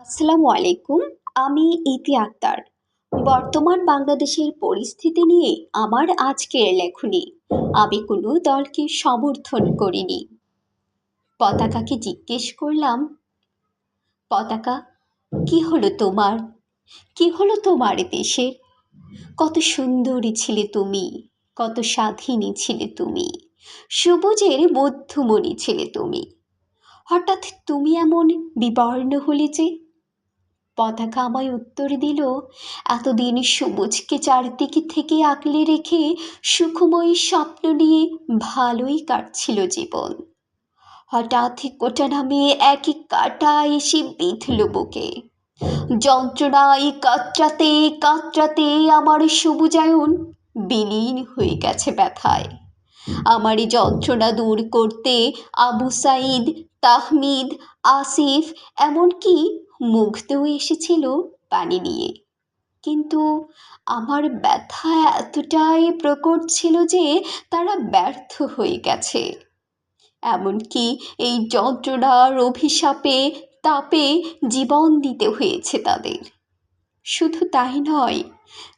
আসসালামু আলাইকুম, আমি ইতি আক্তার। বর্তমান বাংলাদেশের পরিস্থিতি নিয়ে আমার আজকের লেখনী, আমি কোনো দলকে সমর্থন করিনি। পতাকাকে জিজ্ঞেস করলাম, পতাকা, কি হলো তোমার? কি হলো তোমার দেশের? কত সুন্দরী ছিলে তুমি, কত স্বাধীনী ছিলে তুমি, সবুজের মধ্যমণি ছিলে তুমি। হঠাৎ তুমি এমন বিবর্ণ হলে যে পতাকা আমায় উত্তর দিল, এতদিন সবুজকে চারদিকে থেকে আগলে রেখে সুখময়ী স্বপ্ন নিয়ে ভালোই কাটছিল জীবন। হঠাৎ কোটা নামে একই কাটা এসে বিঁধল বুকে। যন্ত্রণায় কাতরাতে কাতরাতে আমার সবুজায়ন বিলীন হয়ে গেছে ব্যথায়। আমার এই যন্ত্রণা দূর করতে আবু সাইদ তাহমিদ, আসিফ এমনকি মুগ্ধও এসেছিল পানি নিয়ে। কিন্তু আমার ব্যথা এতটাই প্রকট ছিল যে তারা ব্যর্থ হয়ে গেছে। এমনকি এই যন্ত্রণার অভিশাপে, তাপে জীবন দিতে হয়েছে তাদের। শুধু তাই নয়,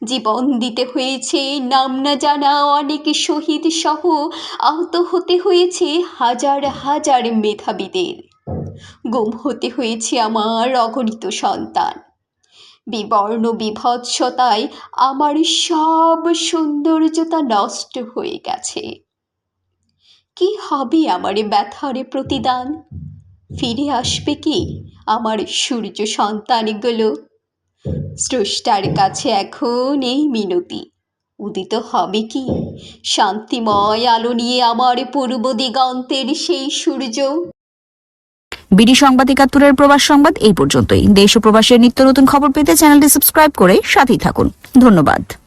জীবন দিতে হয়েছে, নাম না জানা অনেক শহীদ সহ, আহত হতে হয়েছে হাজার হাজার মেধাবীদের। গুম হতে হয়েছে আমার অগণিত সন্তান। বিবর্ণ বিভৎসতায় আমার সব সৌন্দর্যতা নষ্ট হয়ে গেছে। কি হবে আমার ব্যথার প্রতিদান? ফিরে আসবে কি আমার সূর্য সন্তানগুলো? স্রষ্টার কাছে এখন এই মিনতি। উদিত হবে কি? শান্তিময় আলো নিয়ে আমার পূর্ব দিগন্তের সেই সূর্য। বিডি সংবাদ একাত্তরের প্রবাস সংবাদ এই পর্যন্তই। দেশ ও প্রবাসের নিত্য নতুন খবর পেতে চ্যানেলটি সাবস্ক্রাইব করে সাথেই থাকুন। ধন্যবাদ।